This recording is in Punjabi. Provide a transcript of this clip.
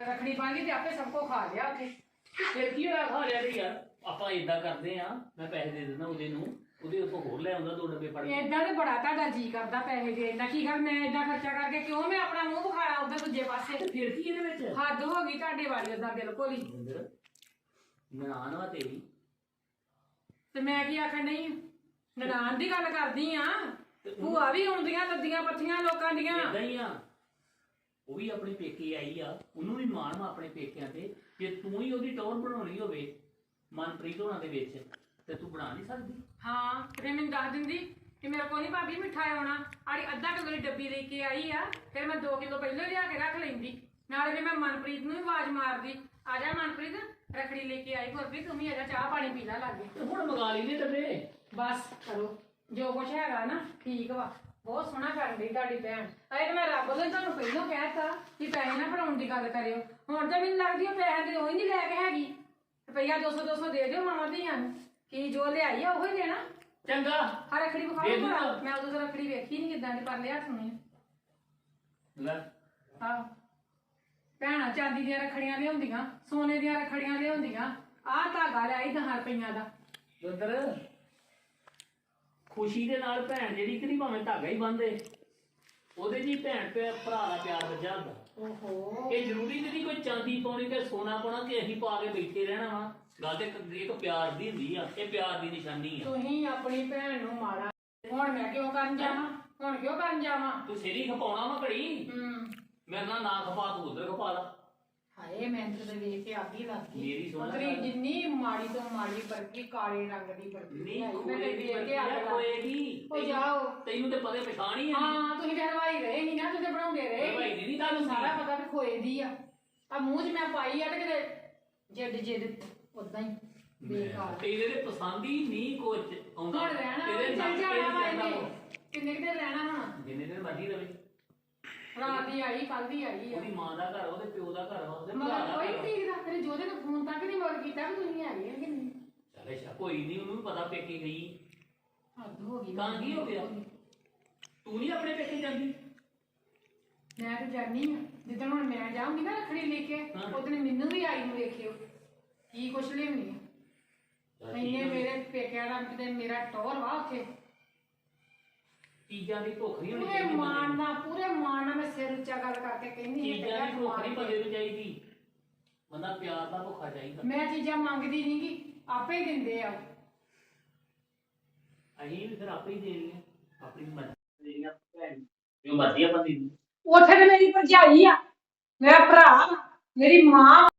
ਰਖੜੀ ਬੰਨ੍ਹੀ ਤੇ ਆਪੇ ਸਭ ਕੋ ਖਾ ਲਿਆ ਉੱਥੇ। ਫਿਰ ਕੀ ਹੋਇਆ? ਖਾ ਲਿਆ ਤੇ ਯਾਰ ਆਪਾਂ ਇਦਾਂ ਕਰਦੇ ਆ ਮੈਂ ਪੈਸੇ ਦੇ ਦਿੰਦਾ ਉਹਦੇ ਨੂੰ ਉਹਦੇ ਉੱਪਰ ਹੋਰ ਲੈ ਆਉਂਦਾ ਦੋ ਡੱਬੇ ਫੜ ਕੇ। ਏਦਾਂ ਤੇ ਬੜਾ ਤੁਹਾਡਾ ਜੀ ਕਰਦਾ ਪੈਸੇ ਦੇ ਇੰਨਾ ਕੀ ਗੱਲ? ਮੈਂ ਏਦਾਂ ਖਰਚਾ ਕਰਕੇ ਕਿਉਂ ਮੈਂ ਆਪਣਾ ਮੂੰਹ ਵਿਖਾਣਾ ਉਧਰ ਦੂਜੇ ਪਾਸੇ? ਫਿਰ ਕੀ ਇਹਦੇ ਵਿੱਚ? ਹੱਦ ਹੋ ਗਈ ਤੁਹਾਡੇ ਵਾਲੀ ਓਦਾਂ ਬਿਲਕੁਲ ਹੀ। ਜਿੰਦਰ ਨਨਾਣ ਵਾ ਤੇਰੀ। ਤੇ ਮੈਂ ਕੀ ਆਖਣ ਨਹੀਂ ਨਨਾਣ ਦੀ ਗੱਲ ਕਰਦੀ ਆ। ਭੂਆ ਵੀ ਆਉਂਦੀਆਂ ਲੱਦੀਆਂ ਪੱਥੀਆਂ ਲੋਕਾਂ ਦੀਆਂ। ਇਦਾਂ ਹੀ ਆ। ਉਹ ਵੀ ਆਪਣੀ ਪੇਕੇ ਆਈ ਆ ਉਹਨੂੰ ਵੀ ਮਾਣ ਵਾ ਆਪਣੇ ਪੇਕਿਆਂ ਤੇ ਜੇ ਤੂੰ ਹੀ ਉਹਦੀ ਟੌਰ ਬਣਾਉਣੀ ਹੋਵੇ ਮਨਪ੍ਰੀਤ ਹੋਣਾ ਦੇ ਵਿੱਚ ਤੇ ਤੂੰ ਬਣਾ ਨਹੀਂ ਸਕਦੀ। ਹਾਂ ਤੇ ਮੈਨੂੰ ਦੱਸ ਦਿੰਦੀ ਕਿ ਮੇਰੇ ਕੋਲ ਨਹੀਂ ਭਾਬੀ ਮਿਠਾਈ ਆਉਣਾ। ਆੜੀ ਅੱਧਾ ਕਿਲੋ ਦੀ ਡੱਬੀ ਲੈ ਕੇ ਆਈ ਆ ਫਿਰ ਮੈਂ 2 ਕਿਲੋ ਪਹਿਲਾਂ ਲਿਆ ਕੇ ਰੱਖ ਲੈਂਦੀ। ਨਾਲੇ ਜੇ ਮੈਂ ਮਨਪ੍ਰੀਤ ਨੂੰ ਵੀ ਆਵਾਜ਼ ਮਾਰਦੀ। ਆ ਜਾ ਮਨਪ੍ਰੀਤ ਰਖੜੀ ਲੈ ਕੇ ਆਈ ਗੁਰਪ੍ਰੀਤ ਤੂੰ ਵੀ ਆ ਜਾ ਚਾਹ ਪਾਣੀ ਪੀ ਲੈ ਲਾਗੇ। ਤੇ ਹੁਣ ਮੰਗਾ ਲਈ ਨੇ ਡੱਬੇ। ਬਸ ਕਰੋ ਜੋ ਕੁਛ ਹੈਗਾ ਨਾ ਠੀਕ ਵਾ। ਬਹੁਤ ਸੋਹਣਾ ਕਰਨ ਦੀ ਤੁਹਾਡੀ ਭੈਣ। ਅਰੇ ਤੇ ਮੈਂ ਰੱਬ ਵੱਲੋਂ ਹੀ ਤੁਹਾਨੂੰ ਪਹਿਲਾਂ ਕਹਿਤਾ ਕਿ ਪੈਸੇ ਨਾ ਫੜਾਉਣ ਦੀ ਗੱਲ ਕਰਿਓ। ਹੁਣ ਤਾਂ ਮੈਨੂੰ ਲੱਗਦੀ ਉਹ ਪੈਸੇ ਦੇ ਉਹ ਹੀ ਨਹੀਂ ਲੈ ਕੇ ਹੈਗੀ। ਰੁਪਈਆ 200 200 ਦੇ ਦਿਓ ਮਾਵਾਂ ਧੀਆਂ ਨੂੰ। ਕੀ ਜੋ ਲਿਆਈ ਆ ਉਹ ਹੀ ਦੇਣਾ। ਚੰਗਾ। ਆ ਰੱਖੜੀ ਦੇ ਵਿਖਾਓ ਦੂੰਗਾ। ਭਲਾ। ਮੈਂ ਉਦੋਂ ਤਾਂ ਰੱਖੜੀ ਵੇਖੀ ਨਹੀਂ ਕਿਦਾਂ ਦੀ ਪਰ ਲਿਆ ਸੁਣੀ ਲੈ। ਆਹ। ਭੈਣਾਂ ਚਾਂਦੀ ਦੀਆਂ ਰੱਖੜੀਆਂ ਲਿਆਉਂਦੀਆਂ ਸੋਨੇ ਦੀਆਂ ਰੱਖੜੀਆਂ ਲਿਆਉਂਦੀਆਂ। ਆਹ ਧਾਗਾ ਲਿਆਈ 10 ਰੁਪਈਆਂ ਦਾ। ਜਿੰਦਰ ਖੁਸ਼ੀ ਦੇ ਨਾਲ ਭੈਣ ਜਿਹੜੀ ਕਿ ਨਹੀਂ ਭਾਵੇਂ ਧਾਗਾ ਹੀ ਬੰਨਦੇ ਉਹਦੇ ਜੀ ਭੈਣ ਤੇ ਭਰਾ ਦਾ ਪਿਆਰ ਵੱਜਾ ਹੁੰਦਾ ਓਹੋ। ਇਹ ਜ਼ਰੂਰੀ ਨਹੀਂ ਕੋਈ ਚਾਂਦੀ ਪਾਉਣੀ ਤੇ ਸੋਨਾ ਪਾਉਣਾ ਕਿ ਅਸੀਂ ਪਾ ਕੇ ਬੈਠੇ ਰਹਿਣਾ ਵਾ। ਗੱਲ ਤੇ ਇੱਕ- ਇੱਕ ਪਿਆਰ ਦੀ ਹੁੰਦੀ ਆ ਇਹ ਪਿਆਰ ਦੀ ਨਿਸ਼ਾਨੀ ਆ। ਤੁਸੀਂ ਆਪਣੀ ਭੈਣ ਨੂੰ ਮਾਰਾ ਹੁਣ ਮੈਂ ਕਿਉਂ ਕਰਨ ਜਾਵਾਂ? ਹੁਣ ਕਿਉਂ ਕਰਨ ਜਾਵਾਂ? ਤੂੰ ਸਿਰੀ ਖਪਾਉਣਾ ਵਾ ਘੜੀ। ਹੂੰ। ਮੇਰੇ ਨਾਲ ਨਾ ਖਪਾ ਤੂੰ ਉਧਰ ਖਪਾ ਲਾ। ਹਾਏ ਮੈਂ ਤਾਂ ਵੇਖ ਕੇ ਆਗੀ ਲੱਗ ਗਈ। ਮੇਰੀ ਸੁਣ ਲੈ ਉਤਰੀ ਗੱਲ। ਜਿੰਨੀ ਮਾੜੀ ਤੋਂ ਮਾੜੀ ਬਰਕੀ ਕਾਲੇ ਰੰਗ ਦੀ ਨਹੀਂ ਆਈ, ਮੈਂ ਤਾਂ ਵੇਖ ਕੇ ਅੱਗ ਲੱਗ ਗਈ। ਕੋਏਗੀ ਉਹ ਜਾਓ। ਤੈਨੂੰ ਤੇ ਪਤਾ ਪਛਾਣ ਹੀ ਹੈ ਹਾਂ ਤੁਸੀਂ ਤਾਂ ਹਲਵਾਈ ਰਹੇ ਨਹੀਂ ਨਾ ਤੁਸੀਂ ਬਣਾਉਂਦੇ ਰਹੇ ਹਲਵਾਈ ਦੀ ਨੀ ਗੱਲ ਤੁਹਾਨੂੰ ਹੁੰਦੀ। ਸਾਰਾ ਪਤਾ ਵੀ ਖੋਏ ਦੀ ਆ। ਆ ਮੂੰਹ 'ਚ ਮੈਂ ਪਾਈ ਆ ਤੇ ਕਿਤੇ ਜਿੱਦ ਜਿੱਦ ਉਦਾਂ ਹੀ ਬੇਕਾਰ। ਤੇਰੇ ਦੇ ਪਸੰਦ ਹੀ ਨਹੀਂ ਕੁਝ ਆਉਂਦਾ। ਹੁਣ ਰਹਿਣਾ ਤੇਰੇ ਚੱਲ ਨੱਕ ਤੇ ਜਾਣਾ ਵਾ ਜਾਂਦਾ ਇਹਨੇ ਵਾ। ਕਿੰਨੇ ਕਿਤੇ ਰਹਿਣਾ ਹੁਣ? ਜਿੰਨੇ ਦਿਨ ਮਰਜ਼ੀ ਰਵੇ। ਰਾਤ ਦੀ ਆਈ ਕੱਲ ਦੀ ਆਈ ਆ। ਉਹਦੀ ਮਾਂ ਦਾ ਘਰ ਉਹਦੇ ਪਿਓ ਦਾ ਘਰ ਵਾ, ਉਹਦੇ ਭਰਾ ਮਗਰ ਦਾ ਕੋਈ ਘਰ ਵਾ। ਠੀਕ ਦਾ ਫਿਰ ਜੋਦੇ ਨੂੰ ਫੋਨ ਤੱਕ ਨਹੀਂ ਮੋੜ ਕੀਤਾ ਕਿ ਤੁਸੀਂ ਹੈਗੇ ਆ ਕਿ ਨਹੀਂ? ਚੱਲ ਅੱਛਾ ਕੋਈ ਨਹੀਂ ਉਹਨੂੰ ਵੀ ਪਤਾ ਪੇਕੇ ਗਈ। ਹੱਦ ਹੋ ਗਈ ਤਾਂ ਕੀ ਹੋ ਗਿਆ? ਤੂੰ ਨਹੀਂ ਆਪਣੇ ਪੇਕੇ ਜਾਂਦੀ? ਮੈਂ ਤਾਂ ਜਾਣੀ ਆ। ਜਿੱਦਣ ਹੁਣ ਮੈਂ ਜਾਊਂਗੀ ਨਾ ਰੱਖੜੀ ਲੈ ਕੇ ਹਾਂ। ਉਦੋਂ ਮੈਨੂੰ ਵੀ ਆਈ ਨੂੰ ਵੇਖਿਓ। ਕੀ ਕੁਛ ਲਿਆਉਣੀ ਆ। ਚੱਲ ਇੰਨੇ ਠੀਕ ਆ। ਮੇਰੇ ਪੇਕਿਆਂ ਦਾ ਕਿਤੇ ਮੇਰਾ ਟੋਰ ਵਾ ਉੱਥੇ। ਚੀਜ਼ਾਂ ਦੀ ਭੁੱਖ ਨਹੀਂ ਹੋਣੀ ਪੂਰੇ ਚਾਹੀਦੀ ਮਾਣ ਬੰਦੇ ਨਾਲ ਪੂਰੇ ਮਾਣ ਨਾਲ ਮੈਂ ਸਿਰ ਉੱਚਾ ਗੱਲ ਕਰਕੇ ਕਹਿੰਦੀ ਨੂੰ। ਹਾਂ ਚੀਜ਼ਾਂ ਦੀ ਭੁੱਖ ਨਹੀਂ ਬੰਦੇ ਨੂੰ ਚਾਹੀਦੀ। ਬੰਦਾ ਪਿਆਰ ਦਾ ਭੁੱਖਾ ਚਾਹੀਦਾ। ਮੈਂ ਚੀਜ਼ਾਂ ਮੰਗਦੀ ਨਹੀਂਗੀ ਆਪੇ ਹੀ ਦਿੰਦੇ ਆ ਉਹ। ਅਸੀਂ ਵੀ ਫਿਰ ਆਪੇ ਹੀ ਦੇਣੀਆਂ ਆਪਣੀ ਮਰਜ਼ੀ ਦੇਣੀਆਂ ਭੈਣ ਜੋ ਮਰਜ਼ੀ ਆਪਾਂ ਦੀ ਉੱਥੇ ਤੇ ਮੇਰੀ ਭਰਜਾਈ ਆ ਮੇਰਾ ਭਰਾ ਵਾ, ਮੇਰੀ ਮਾਂ।